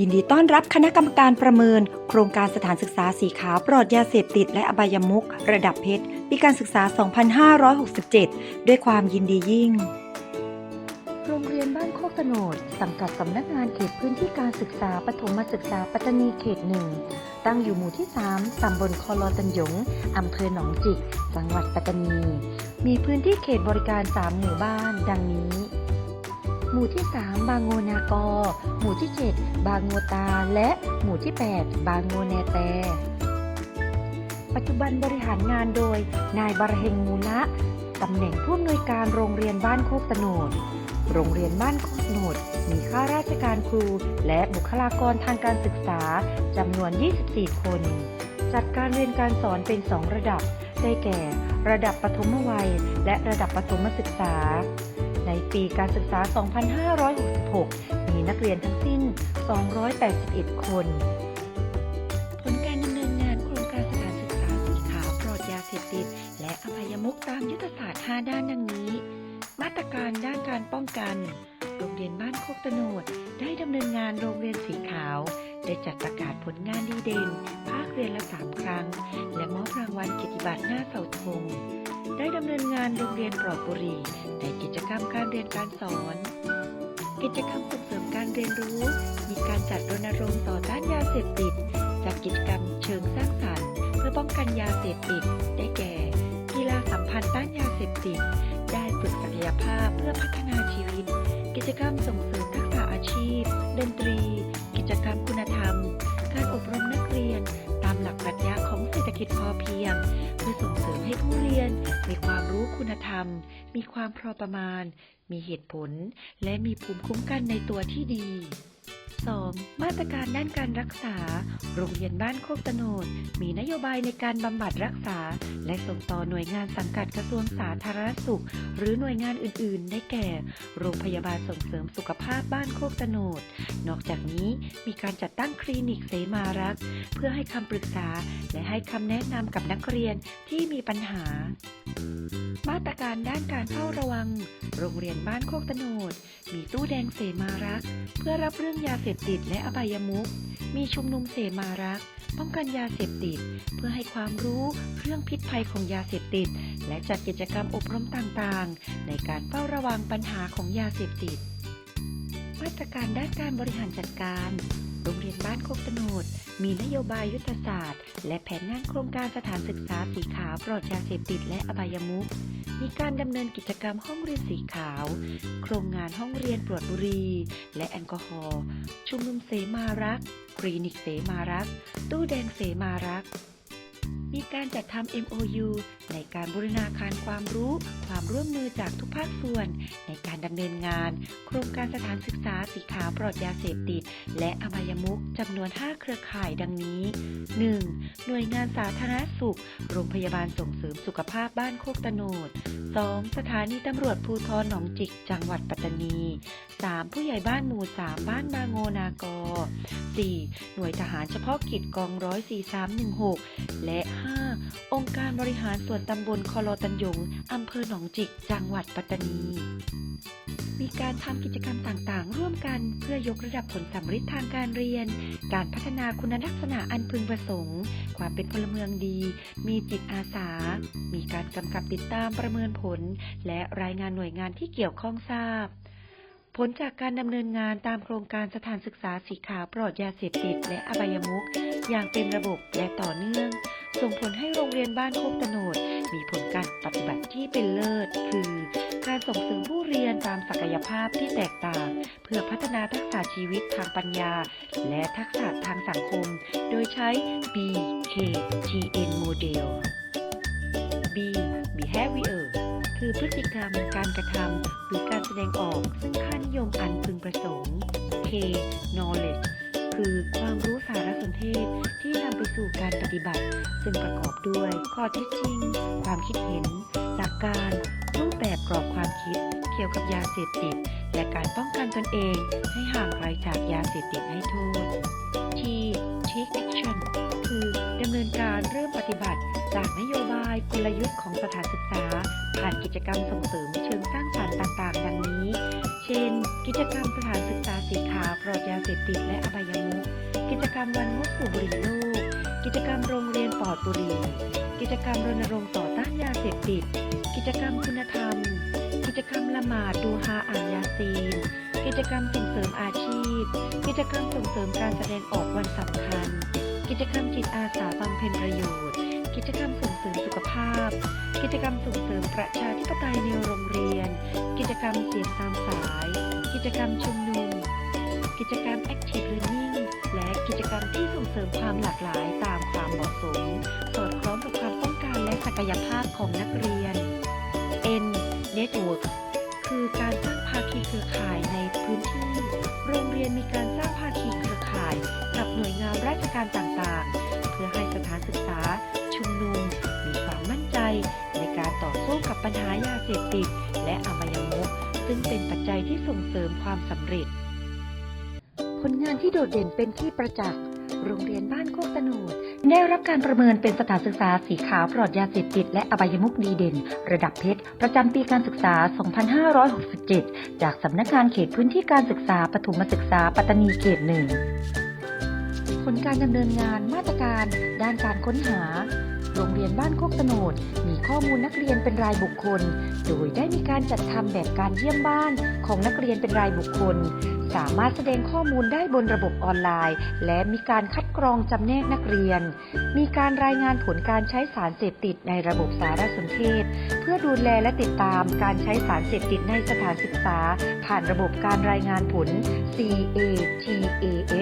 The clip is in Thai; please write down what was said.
ยินดีต้อนรับคณะกรรมการประเมิน โครงการสถานศึกษาสีขาวปลอดยาเสพติดและอบายมุขระดับเพชรปีการศึกษา 2567 ด้วยความยินดียิ่ง โรงเรียนบ้านโคกตโนดสังกัดสำนักงานเขตพื้นที่การศึกษาปฐมศึกษาปัตตานีเขตหนึ่ง ตั้งอยู่หมู่ที่ 3 ตำบลคอลอตันหยง อำเภอหนองจิก จังหวัดปัตตานี มีพื้นที่เขตบริการ 3 หมู่บ้าน ดังนี้ มู่ที่ 3 บางโงนากอ หมู่ที่ 7 บางโงตา และหมู่ที่ 8 บางโงแนแต ปัจจุบันบริหารงานโดย นายบารเฮงมูละตำแหน่งผู้อำนวยการโรงเรียนบ้านโคกตโนด โรงเรียนบ้านโคกตโนด มีข้าราชการครู และบุคลากรทางการศึกษาจำนวน 24 คน จัดการเรียนการสอนเป็น 2 ระดับ ได้แก่ ระดับปฐมวัย และระดับประถมศึกษา ในปีการศึกษา 2566 มีนักเรียนทั้งสิ้น 281 คน ผลการดำเนินงานโครงการสถานศึกษาสีขาวปลอดยาเสพติด และอภัยมุขตามยุทธศาสตร์ 5 ด้านดังนี้ มาตรการด้านการป้องกัน โรงเรียนบ้านโคกตโนดได้ดำเนินงานโรงเรียนสีขาว ได้จัดประกาศผลงานดีเด่น ภาคเรียนละ3ครั้ง และมอบรางวัลเกียรติบัตรหน้าเสาธง ได้ดำเนินงานโรงเรียนปลอดบุหรี่ในกิจกรรมการเรียนการสอน กิจกรรมส่งเสริมการเรียนรู้ มีการจัดรณรงค์ต่อต้านยาเสพติดจัดกิจกรรมเชิงสร้างสรรค์ เพื่อป้องกันยาเสพติด ได้แก่ กีฬาสัมพันธ์ต้านยาเสพติด ได้ฝึกศักยภาพเพื่อพัฒนาชีวิต กิจกรรมส่งเสริมทักษะอาชีพดนตรี กิจกรรม ปรัชญาของเศรษฐกิจพอเพียง เพื่อส่งเสริมให้ผู้เรียน มีความรู้คุณธรรม มีความพอประมาณ มีเหตุผล และมีภูมิคุ้มกันในตัวที่ดี 2. มาตรการด้านการรักษา โรงเรียนบ้านโคกตะโนด มีนโยบายในการบำบัดรักษา และส่งต่อหน่วยงานสังกัดกระทรวงสาธารณสุข หรือหน่วยงานอื่น ๆ ได้แก่ โรงพยาบาลส่งเสริมสุขภาพบ้านโคกตะโนด นอกจากนี้มีการจัดตั้งคลินิกเสมารัก เพื่อให้คำปรึกษา และให้คำแนะนำกับนักเรียนที่มีปัญหา มาตรการด้านการเฝ้าระวัง โรงเรียนบ้านโคกตะโนด มีตู้แดงเสมารัก เพื่อรับเรื่องยาเสพติดและอบายมุขมีชุมนุมเสมารัก ป้องกันยาเสพติด เพื่อให้ความรู้เรื่องพิษภัยของยาเสพติด และจัดกิจกรรมอบรมต่างๆ ในการเฝ้าระวังปัญหาของยาเสพติด มาตรการด้านการบริหารจัดการโรงเรียนบ้านโคกตะโนดมีนโยบายยุทธศาสตร์ และแผนงานโครงการสถานศึกษาสีขาวปลอดยาเสพติดและอบายมุข มีการดำเนินกิจกรรมห้องเรียนสีขาว โครงงานห้องเรียนปลดบุหรี และแอลกอฮอล์ชุมนุมเสมารักคลินิกเสมารัก ตู้แดงเสมารัก มีการจัดทำ MOU ในการบูรณาการความรู้ ความร่วมมือจากทุกภาคส่วน ในการดำเนินงาน โครงการสถานศึกษาสีขาวปลอดยาเสพติด และอบายมุขจำนวน 5 เครือข่ายดังนี้ 1. หน่วยงานสาธารณสุข โรงพยาบาลส่งเสริมสุขภาพบ้านโคกตะโนด 2. สถานีตำรวจภูธรหนองจิก จังหวัดปัตตานี 3. ผู้ใหญ่บ้านหมู่ 3 บ้านบางโงนากอ 4. หน่วยทหารเฉพาะกิจกองร้อย4316 และ 5. องค์การบริหารส่วนตำบลคอลอตันยงอำเภอหนองจิก จังหวัดปัตตานี มีการทำกิจกรรมต่างๆ ร่วมกันเพื่อยกระดับผลสำฤทธิ์ทางการเรียน การพัฒนาคุณลักษณะอันพึงประสงค์ ความเป็นพลเมืองดี มีจิตอาสา มีการกำกับติดตามประเมินผล และรายงานหน่วยงานที่เกี่ยวข้องทราบผลจากการดำเนินงานตามโครงการสถานศึกษาสีขาวปลอดยาเสพติดและอบายมุขอย่างเป็นระบบและต่อเนื่อง ส่งผลให้โรงเรียนบ้านโคกตะโนด มีผลการปฏิบัติที่เป็นเลิศ คือ การส่งเสริมผู้เรียนตามศักยภาพที่แตกต่าง เพื่อพัฒนาทักษะชีวิตทางปัญญา และทักษะทางสังคม โดยใช้ BKTN Model B Behavior คือพฤติกรรม การกระทำหรือการแสดงออกซึ่งค่านิยมอันพึงประสงค์ K Knowledge คือความรู้สารสนเทศที่นำ สู่การปฏิบัติ ซึ่งประกอบด้วยข้อเท็จจริง ความคิดเห็น หลักการ รูปแบบกรอบความคิด เกี่ยวกับยาเสพติด และการป้องกันตนเองให้ห่างไกลจากยาเสพติดให้โทษ T Take Action คือดำเนินการเริ่มปฏิบัติ จากนโยบายกลยุทธ์ของสถานศึกษา ผ่านกิจกรรมส่งเสริมเชิงสร้างสรรค์ต่าง ๆ ดังนี้ เช่น กิจกรรมสถานศึกษาสีขาวปลอดยาเสพติดและอบายมุข กิจกรรมวันงดสูบบุหรี่โลก กิจกรรมโรงเรียนปลอดบุหรี่ กิจกรรมรณรงค์ต่อต้านยาเสพติด กิจกรรมคุณธรรม กิจกรรมละหมาดดูฮาอ่านยาซีน กิจกรรมส่งเสริมอาชีพ กิจกรรมส่งเสริมการแสดงออกวันสำคัญ กิจกรรมจิตอาสาบำเพ็ญประโยชน์ กิจกรรมส่งเสริมสุขภาพ กิจกรรมส่งเสริมประชาธิปไตยในโรงเรียน กิจกรรมเสียงตามสาย กิจกรรมชุมนุม กิจกรรม Active Learning และกิจกรรมที่ส่งเสริมความหลากหลายตามความเหมาะสม สอดคล้องกับความต้องการและศักยภาพของนักเรียน N Network คือการสร้างภาคีเครือข่ายในพื้นที่ โรงเรียนมีการสร้างภาคีเครือข่าย กับหน่วยงานราชการต่างๆ เพื่อให้สถานศึกษา ชุมนุม มีความมั่นใจ ในการต่อสู้กับปัญหายาเสพติด และอบายมุขซึ่งเป็นปัจจัยที่ส่งเสริมความสำเร็จ ผลงานที่โดดเด่นเป็นที่ประจักษ์ โรงเรียนบ้านโคกตะโนดได้รับการประเมินเป็นสถานศึกษาสีขาวปลอดยาเสพติดและอบายมุขดีเด่น ระดับเพชร ประจำปีการศึกษา 2567 จากสำนักงานเขตพื้นที่การศึกษาปฐมศึกษาปัตตานีเขตหนึ่ง ผลการดำเนินงานมาตรการ ด้านการค้นหา โรงเรียนบ้านโคกตโนด มีข้อมูลนักเรียนเป็นรายบุคคล โดยได้มีการจัดทำแบบการเยี่ยมบ้านของนักเรียนเป็นรายบุคคล สามารถแสดงข้อมูลได้บนระบบออนไลน์ และมีการคัดกรองจำแนกนักเรียน มีการรายงานผลการใช้สารเสพติดในระบบสารสนเทศ เพื่อดูแลและติดตามการใช้สารเสพติดในสถานศึกษา ผ่านระบบการรายงานผล CATAS